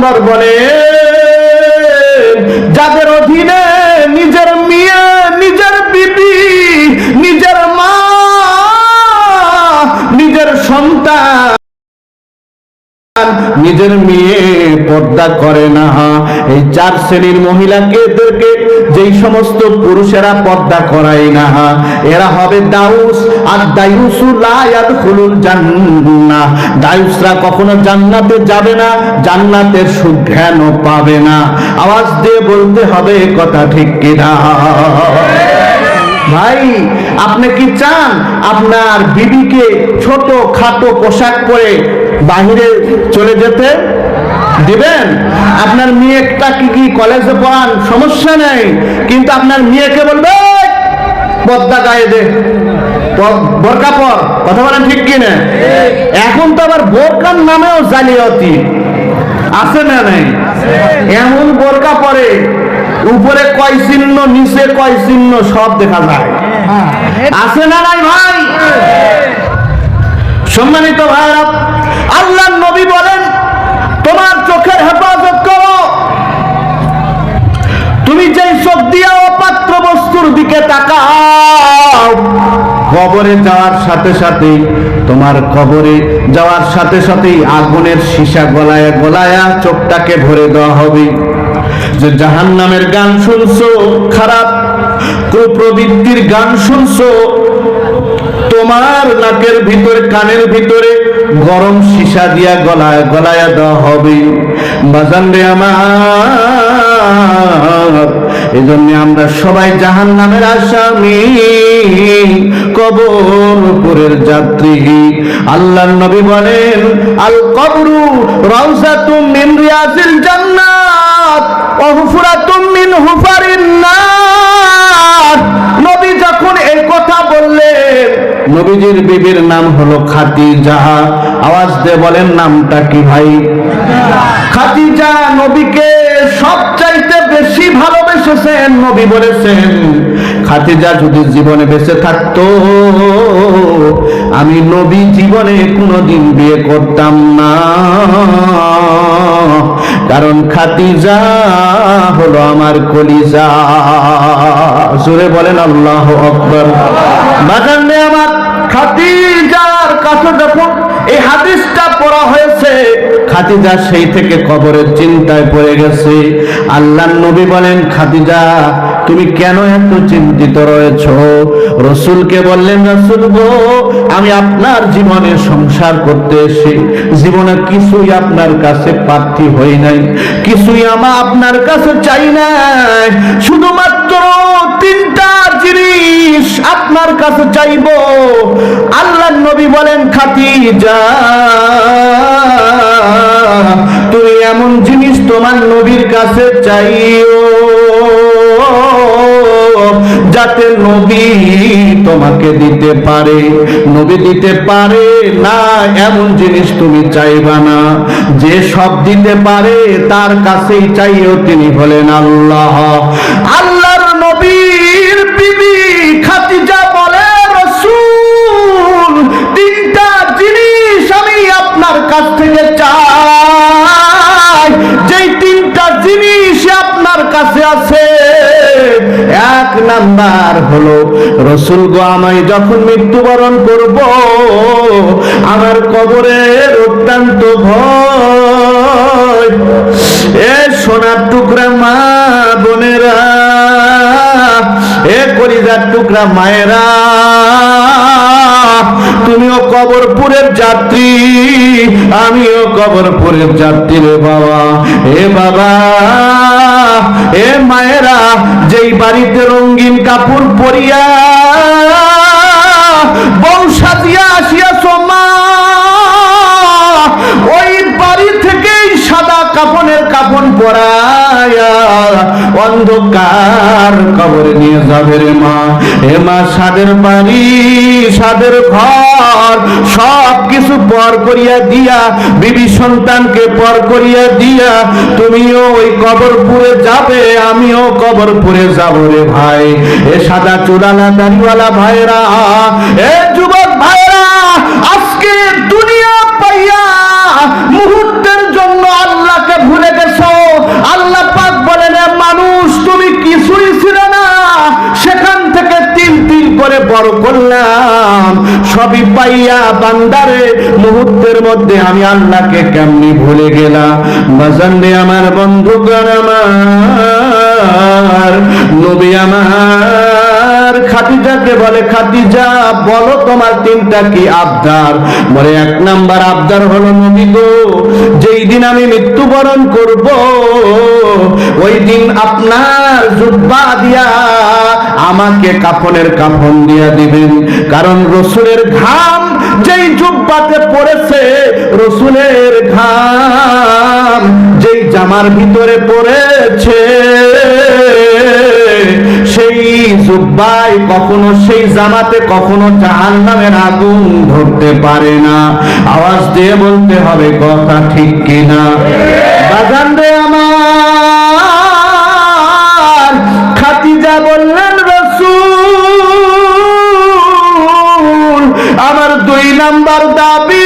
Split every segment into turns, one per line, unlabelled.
নম্বর বলে যাদের অধীনে নিজের মেয়ে নিজের বিবি নিজের মা নিজের সন্তান নিজের মেয়ে পর্দা করে না। এই চার শ্রেণির মহিলাকে এদেরকে যেই সমস্ত পুরুষেরা পর্দা করায় না। এরা হবে দাউস, আর দায়ুসুলায়াত খুলুল জান্নাহ। দায়ুসরা কখনো জান্নাতে যাবে না, জান্নাতের সুজ্ঞানও পাবে না। আওয়াজ দিয়ে বলতে হবে কথা ঠিক কিনা ভাই, আপনি কি চান আপনার বিবিকে ছোট খাটো পোশাক পরে বাহিরে চলে যেতে? দিবেন? আপনার মেয়েটা কি কি কলেজে পড়ান? সমস্যা নেই। কিন্তু আপনার মেয়েকে বলবে "এই, পর্দা গায়ে দে। বোরকা পর। কথা বলেন ঠিক কি এখন তো আবার বোরকার নামেও জালিয়াতি। আছে না নাই? এমন বোরকা পরে উপরে কয় চিহ্ন নিচে কয় চিহ্ন সব দেখা যায়। আছে না নাই ভাই? সম্মানিত ভাইরা আল্লাহ নবী বলেন চোখের হেফাজত করো। তুমি যেই চোখ দিয়া অপাত্র বস্তুর দিকে তাকাও, কবরে যাওয়ার সাথে সাথে তোমার কবরে যাওয়ার সাথে সাথেই আগুনের সীসা গলায় গলায়া চোখটাকে ভরে দেওয়া হবে। যে জাহান নামের গান শুনছো, খারাপ কুপ্রবৃত্তির গান শুনছো, তোমার নাকের ভিতরে, কানের ভিতরে গরম সীসা দিয়া গলায় গলায় দেওয়া হবে। বাজান রে আমার এই জন্য আমরা সবাই জাহান নামের আসামি। কবরপুরের যাত্রী। আল্লাহর নবী বলেন আল কবরু রাউসাতুম মিন রিয়াজিল জান্নাত, ওয়া হুফরাতুম মিন হুফারিন নার। নবীজির বিবির নাম হলো খাদিজা। আওয়াজ দিয়ে বলেন, নামটা কি ভাই? খাদিজা নবীকে সবচাইতে বেশি ভালোবেসেছেন নবী বলেছেন। খাদিজা যদি জীবনে বেঁচে থাকতো, আমি নবী জীবনে কোনোদিন বিয়ে করতাম না। কারণ খাদিজা হলো আমার কলিজা। জোরে বলেন, আল্লাহ আকবর। বাজান আমার খাদিজার কাছে যখন এই হাদিসটা পড়া হয়েছে, খাদিজা সেই থেকে কবরের চিন্তায় পড়ে গেছে। আল্লাহ নবী বলেন, খাদিজা তুমি কেন এত চিন্তিত রয়েছ? রসুলকে বললেন, রসুল গো, আমি আপনার জীবনে সংসার করতে এসে জীবনে কিছুই আপনার কাছে প্রার্থী হই নাই, কিছুই আমা আপনার কাছে চাই নাই। শুধুমাত্র তিনটা জিনিস আপনার কাছে চাইব। আল্লাহ নবী বলেন খাতিজা তুমি এমন জিনিস তোমার নবীর কাছে চাইও। যাতে নবী তোমাকে দিতে পারে, নবী দিতে পারে না, এমন জিনিস তুমি চাইবা না। যে সব দিতে পারে, তার কাছেই চাইও তিনি হলেন আল্লাহ। আল্লাহর নাম্বার হলো, রসুল গো, আমায় যখন মৃত্যুবরণ করব, আমার কবরের অত্যন্ত ভয়। এ সোনার টুকরা মা বোনেরা, এ কলিজার টুকরা মায়েরা তুমিও কবরপুরের যাত্রী, আমিও কবরপুরের যাত্রী রে বাবা। এ বাবা, এ মায়েরা, যেই বাড়িতে রঙিন কাপড় পরিয়া বউ সাজিয়া মা, ওই বাড়ি থেকেই সাদা কাপনের কাপন পরায়া অন্ধকার নিয়ে যাবে রে মা। এ মা, সাদের বাড়ি, সাদের ঘর সব কিছু পর করিয়া দিয়া, বিবি সন্তানকে পর করিয়া দিয়া, তুমিও ওই কবরপুরে যাবে, আমিও কবরপুরে যাব রে ভাই। এ সাদা চুরালা দাড়িওয়ালা ভাইরা এ যুবক ভাইরা আজকে দুনিয়া পাইয়া মুহূর্তের জন্য আল্লাহকে ভুলে করলাম, সবই পাইয়া বান্দারে মুহূর্তের মধ্যে আমি আল্লাহকে কেমনি ভুলে গেলাম? বাজান আমার বন্ধুগণ আমার। নবী আমার। খাদিজাকে বলে, খাদিজা, বলো তোমার তিনটা কি আবদার? বলে, এক নাম্বার আবদার হলো, নবী গো, যেই দিন আমি মৃত্যুবরণ করব, ওই দিন আপনার জুব্বা দিয়া আমাকে কাফনের কাফন দিয়া দিবেন। কারণ রসুলের ঘাম, যেই জুব্বাতে পড়েছে, রসুলের ঘাম, যেই জামার ভিতরে পড়েছে সেই জুব্বাই কখনো সেই জামাতে, কখনো জাহান নামের আগুন ধরতে পারে না। আওয়াজ দিয়ে বলতে হবে, কথা ঠিক কিনা? বাগান রে আমার খাতিজা বললেন, রসুল, আমার দুই নাম্বার দাবি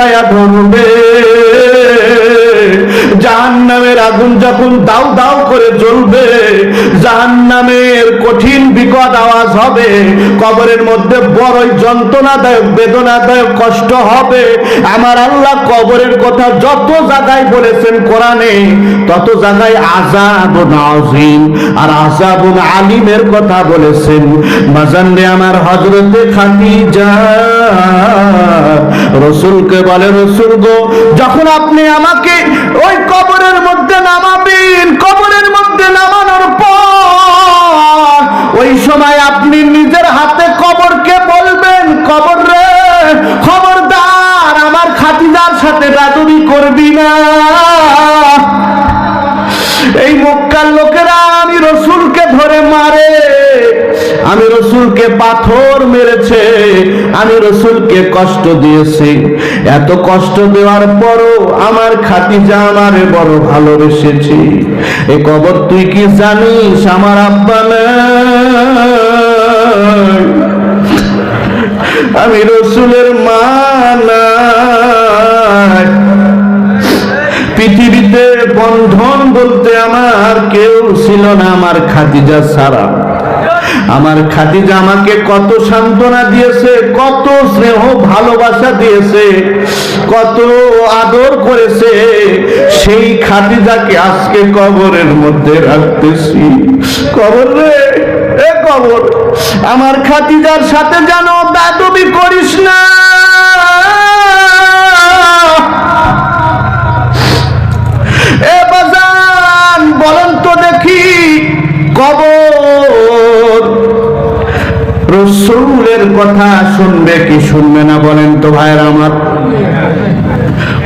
পেশায়া ধরবে জাহান্নামের আগুন যখন দাউ দাউ করে জ্বলবে, জাহান্নামের কঠিন বিকট আওয়াজ হবে। কবরের মধ্যে বড়ই যন্ত্রণাদায়ক, বেদনাদায়ক কষ্ট হবে। আমার আল্লাহ কবরের কথা যত জায়গায় বলেছেন কোরআনে, তত জায়গায় আজাব নাজিম আর আজাব আলিমের কথা বলেছেন। মাজানরে আমার হজরতে খাদিজা। রসুলকে বলে, রসুল গো, যখন আপনি আমাকে ওই কবরের মধ্যে নামাবেন, কবরের মধ্যে নামানোর পর, ওই সময় আপনি নিজের হাতে কবরকে বলবেন, কবর রে, খবরদার, আমার খাতিদার সাথে রাজনী করবি না। এই মক্কার লোকেরা, আমি রসুলকে ধরে মারে, আমি রসুলকে পাথর মেরেছে আমি রসুলকে কষ্ট দিয়েছি এত কষ্ট দেওয়ার পরও আমার খাতিজা আমারে বড় ভালোবেসেছি এ কবর তুই কি জানিস আমার আব্বা। আমি রসুলের মা। পৃথিবীতে বন্ধন বলতে আমার কেউ ছিল না আমার খাদিজা ছাড়া আমার খাদিজা আমাকে কত সান্ত্বনা দিয়েছে, কত স্নেহ ভালোবাসা দিয়েছে, কত আদর করেছে। সেই খাদিজাকে আজকে কবরের মধ্যে রাখতেছি। কবর রে, এ কবর। আমার খাদিজার সাথে যেন দাদবি করিস না। এ বাজান, বলেন তো দেখি, কবর রসুলের কথা শুনবে কি শুনবে না বলেন তো ভাইয়ের আমার?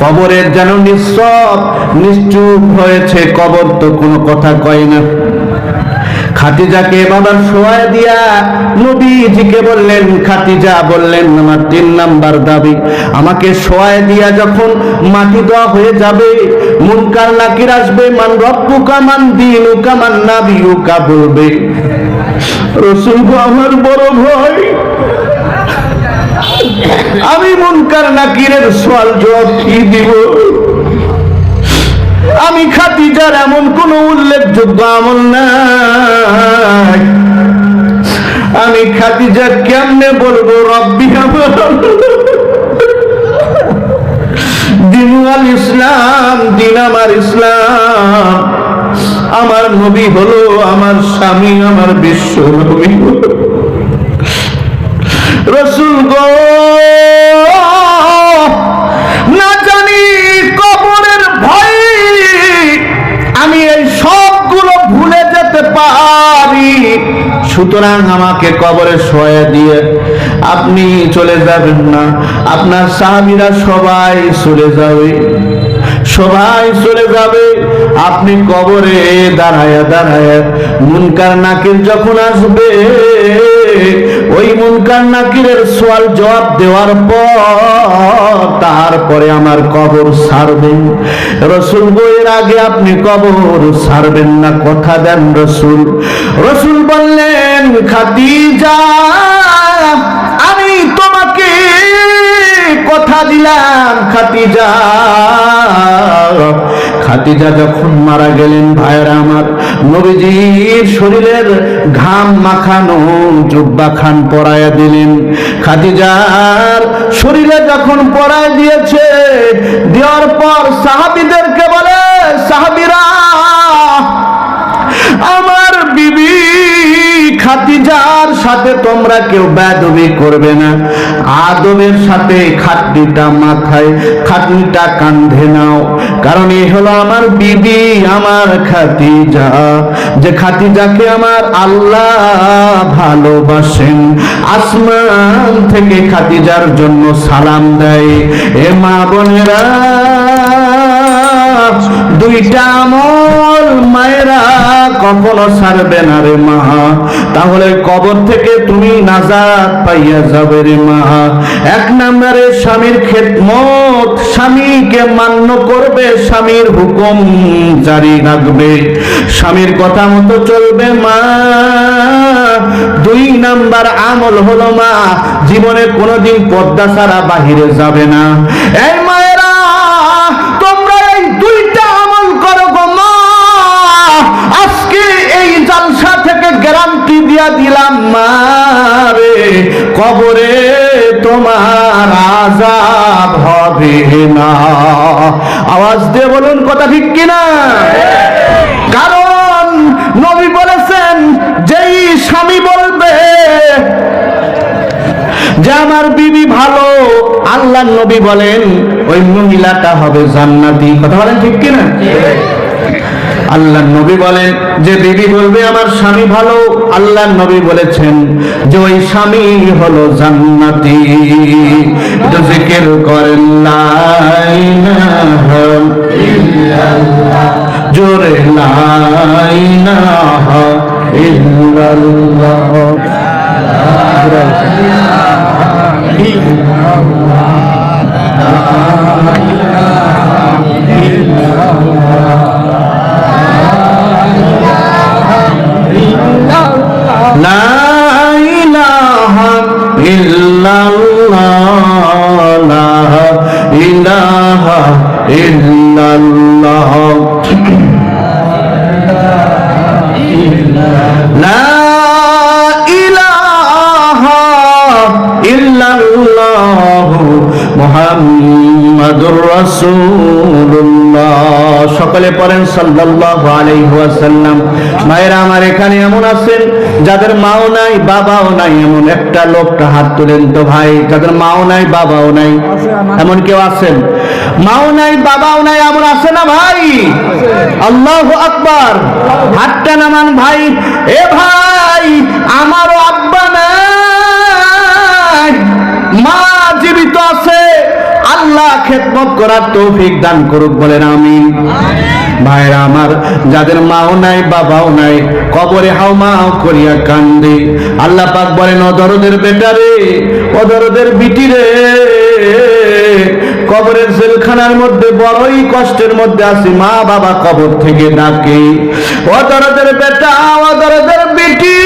কবরের যেন নিঃসব নিশ্চুপ হয়েছে কবর তো কোনো কথা কয় না। খাতিজাকে বাবার শোয়ায় দিয়া নবীজিকে বললেন খাতিজা বললেন, আমার তিন নাম্বার দাবি, আমাকে শোয়ায় দিয়া যখন মাটি দেওয়া হয়ে যাবে, মুনকার নাকির আসবে, মান রব্বুকা মান দিনুকা মান নাবিউকা বলবে। রসুল আমার বড় ভয় আমি মুনকার নাকিরের সোয়াল জবাব কি দিব? আমি খাতিজার এমন কোন উল্লেখযোগ্য আমল নাই। আমি খাতিজা কেমনে বলব, রব্বি আমার? দিনুয়াল ইসলাম, দিন আমার ইসলাম। আমার নবী হলো, আমার স্বামী, আমার বিশ্ব নবী রসুল গো, না জানি কবরের আমি এই সবগুলো ভুলে যেতে পারি। সুতরাং আমাকে কবরে শোয়া দিয়ে আপনি চলে যাবেন না। আপনার স্বামীরা সবাই চলে যাবে। সবাই চলে যাবে। আপনি কবরে দাঁড়ায় দাঁড়ায় মুনকার নাকির যখন আসবে, ওই মুনকার নাকিরের সোয়াল জবাব দেওয়ার পর তারপরে আমার কবর সারবেন। রসুল বইয়ের আগে আপনি কবর সারবেন না, কথা দেন রসুল। রসুল বললেন খাতিজা আমি তোমাকে কথা দিলাম খাতিজা খাতিজা যখন মারা গেলেন, ভাইয়েরা আমার, নবীজির শরীরের ঘাম মাখানো জুব্বা খান পরায়া দিলেন। খাদিজার শরীরে যখন পরায় দিয়েছে, দেওয়ার পর সাহাবিদেরকে খাতিজার সাথে তোমরা কেউ বেদবি করবে না। আদমের সাথে খাটনিটা মাথায়, খাটনিটা কান্ধে নাও। কারণ এই হলো আমার বিবি, আমার খাতিজা যে খাতিজাকে আমার আল্লাহ ভালোবাসেন, আসমান থেকে খাতিজার জন্য সালাম দেয়। এ মা বোনেরা, দুইটা আমল মায়েরা কখনো ছাড়বে না রে মা। তাহলে কবর থেকে তুমি নাজাদ পাইয়া যাবে রে এক নম্বরে স্বামীর খেদমত, স্বামীকে মান্য করবে, স্বামীর হুকুম জারি রাখবে। স্বামীর কথা মতো চলবে মা। দুই নাম্বার আমল হলো মা, জীবনে কোনোদিন পদ্মা ছাড়া বাহিরে যাবে না। এই মায়েরা কবরে তোমার আজাব হবে না। আওয়াজ দিয়ে বলুন, কথা ঠিক কিনা? কারণ নবী বলেছেন, যেই স্বামী বলবে যে আমার বিবি ভালো আল্লাহ নবী বলেন, ওই মহিলাটা হবে জান্নাতি। কথা বলেন ঠিক কিনা? আল্লাহ নবী বলেন যে বিবি বলবে আমার স্বামী ভালো। আল্লাহ নবী বলেছেন যে ওই স্বামী হলো জান্নাতি। জিকির করেন জোরে লা ইলাহা ইল্লাল্লাহ। রাসূলুল্লাহ। সকলে পড়েন সাল্লাল্লাহু আলাইহি ওয়াসাল্লাম। মায়েরা আমার এখানে এমন আছেন, যাদের মাও নাই, বাবাও নাই, এমন একটা লোকটা হাত তুলেন তো ভাই, যাদের মাও নাই, বাবাও নাই, এমন কেউ আছেন? মাও নাই, বাবাও নাই, এমন আছে না ভাই? আল্লাহু আকবার। হাতটা নামান ভাই। এ ভাই, আমারও আব্বা নাই, মা জীবিত আছে। আল্লাহ খেদমত করার তৌফিক দান করুক বলেন আমিন। ভাইরা আমার যাদের মাও নাই বাবাও নাই কবরে হাও মাও করিয়া কান্দে। আল্লাহ পাক বলেন অদরদের বেটারে অদরদের বিটি রে কবরের জেলখানার মধ্যে বড়ই কষ্টের মধ্যে আছি মা বাবা কবর থেকে ডাকে। অদরদের বেটা অদরদের বিটি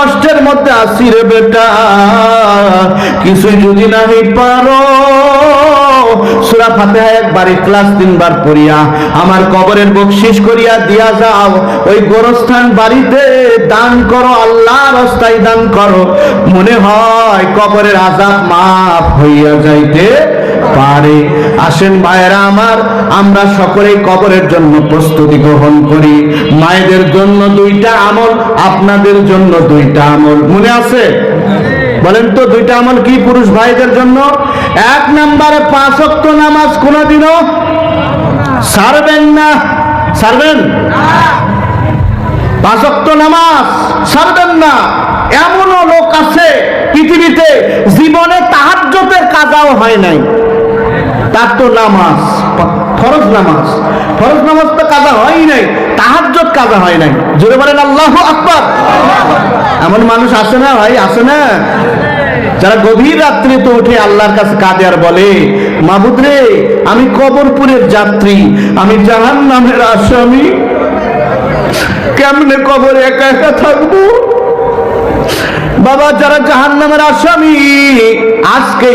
কষ্টের মধ্যে আসি রে বেটা। কিছুই যদি নাহি পারো সুরা ফাতেহা একবার ক্লাস তিনবার পড়িয়া আমার কবরের বকশিস করিয়া দিয়া যাও। ওই গোরস্থান বাড়িতে দান করো, আল্লাহ রাস্তায় দান করো। মনে হয় কবরের আজাব মাফ হইয়া যাইতে পারে। আসেন ভাইয়েরা আমার, আমরা সকলেই কবরের জন্য প্রস্তুতি গ্রহণ করি। মায়েদের জন্য দুইটা আমল, আপনাদের জন্য দুইটা আমল। মনে আছে? বলেন তো, দুইটা আমল কি পুরুষ ভাইদের জন্য? এক নম্বরে পাঁচ অক্ট নামাজ কোনোদিনও সারবেন না। সারবেন পাঁচ নামাজ সারবেন না। এমনও লোক আছে পৃথিবীতে জীবনে তাহাজ্জতের কাজাও হয় নাই। তার তো নামাজ। ফরজ নামাজ। ফরজ নামাজ তো কাজা হয় নাই তাহাজ্জত কাজা হয় নাই। জোরে বলেন, আল্লাহ আকবার। এমন মানুষ আছে না ভাই আছে না। যারা গভীর রাত্রে তো উঠে আল্লাহর কাছে কাঁদে আর বলে মাবুদ রে, আমি কবরপুরের যাত্রী, আমি জাহান নামের আসামি। কেমনে কবরে একা একা থাকব? বাবা, যারা জাহান্নামের আসামি আজকে